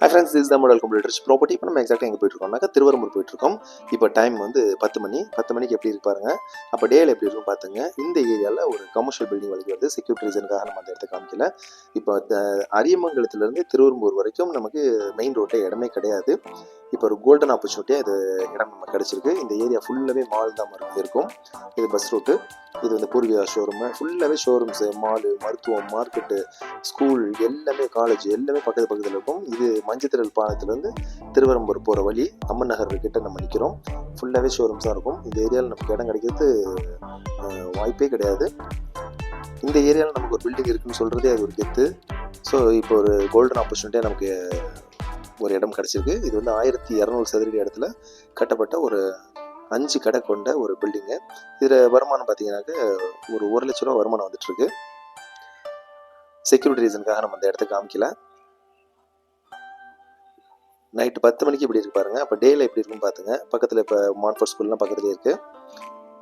Hi friends is the model computers property இப்போ நம்ம எக்ஸாக்டாக எங்கே போயிட்டுருக்கோம்னாக்கா திருவரம்பூர் போயிட்டுருக்கோம். இப்போ டைம் வந்து பத்து மணி. பத்து மணிக்கு எப்படி இருப்பாருங்க அப்போ டேல எப்படி இருக்கும் பார்த்துங்க இந்த ஏரியாவில் ஒரு கமர்ஷியல் பில்டிங் வரைக்கும் வருது. செக்யூரிட்டி ரீசனுக்காக நம்ம அந்த இடத்த காமிக்கல. இப்போ த- அரியமங்கலத்துலேருந்து திருவரம்பூர் வரைக்கும் நமக்கு மெயின் ரோட்டில் இடமே கிடையாது. இப்போ ஒரு கோல்டன் ஆப்பர்ச்சுனிட்டியாக இது இடம் நம்ம கிடச்சிருக்கு. இந்த ஏரியா ஃபுல்லாகவே மால் தான் இருக்கும் இது பஸ் ரூட்டு இது வந்து பூர்விகா ஷோரூமு ஃபுல்லாகவே ஷோரூம்ஸு மாலு மருத்துவம் மார்க்கெட்டு ஸ்கூல் எல்லாமே காலேஜ் எல்லாமே பக்கத்து பக்கத்தில் இருக்கும். இது மஞ்சத்திரல் பாலத்துலேருந்து திருவரம்பூர் போகிற வழி அம்மன் நகர் கிட்ட நம்ம நிற்கிறோம் ஃபுல்லாகவே ஷோரூம்ஸாக இருக்கும். இந்த ஏரியாவில் நமக்கு இடம் கிடைக்கிறது வாய்ப்பே கிடையாது. இந்த ஏரியாவில் நமக்கு ஒரு பில்டிங் இருக்குன்னு சொல்கிறதே அது ஒரு கெத்து. ஸோ இப்போ ஒரு கோல்டன் ஆப்பர்ச்சுனிட்டியாக நமக்கு ஒரு இடம் கிடச்சிருக்கு. இது வந்து ஆயிரத்தி இரநூறு சதுரடி இடத்துல கட்டப்பட்ட ஒரு அஞ்சு கடை கொண்ட ஒரு பில்டிங்கு இதில் வருமானம் பார்த்தீங்கன்னாக்க ஒரு ஒரு லட்ச ரூபா வருமானம் வந்துட்டுருக்கு. செக்யூரிட்டி ரீசனுக்காக நம்ம அந்த இடத்த காமிக்கல. நைட்டு பத்து மணிக்கு இப்படி இருக்கு பாருங்க. அப்போ டேயில் எப்படி இருக்குன்னு பார்த்துங்க பக்கத்தில் இப்போ மான்ஃபோர்ட் ஸ்கூல்லாம் பக்கத்துலேயே இருக்குது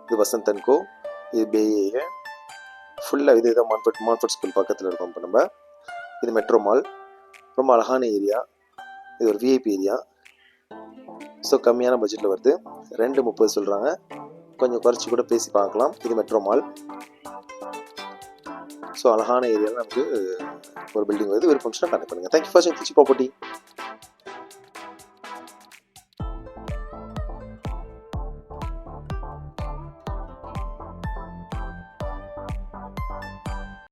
இது வசந்த் அண்ட் கோ. இது பேஏ ஃபுல்லாக இது இதான் மான்ஃபோர்ட் மான்ஃபோர்ட் ஸ்கூல் பக்கத்தில் இருக்கோம் இப்போ நம்ம. இது மெட்ரோ மால் ரொம்ப அழகான ஏரியா இது ஒரு விஐபி ஏரியா ஸோ கம்மியான பட்ஜெட்டில் வருது. ரெண்டு முப்பது சொல்கிறாங்க கொஞ்சம் குறைச்சி கூட பேசி பார்க்கலாம். இது மெட்ரோ மால் ஸோ அழகான ஏரியாவில் நமக்கு ஒரு பில்டிங் வருது. விருப்பம் கான்டெக்ட் பண்ணுங்கள் தேங்க்யூ ஃபார் வாட்சிங் ப்ராப்பர்ட்டி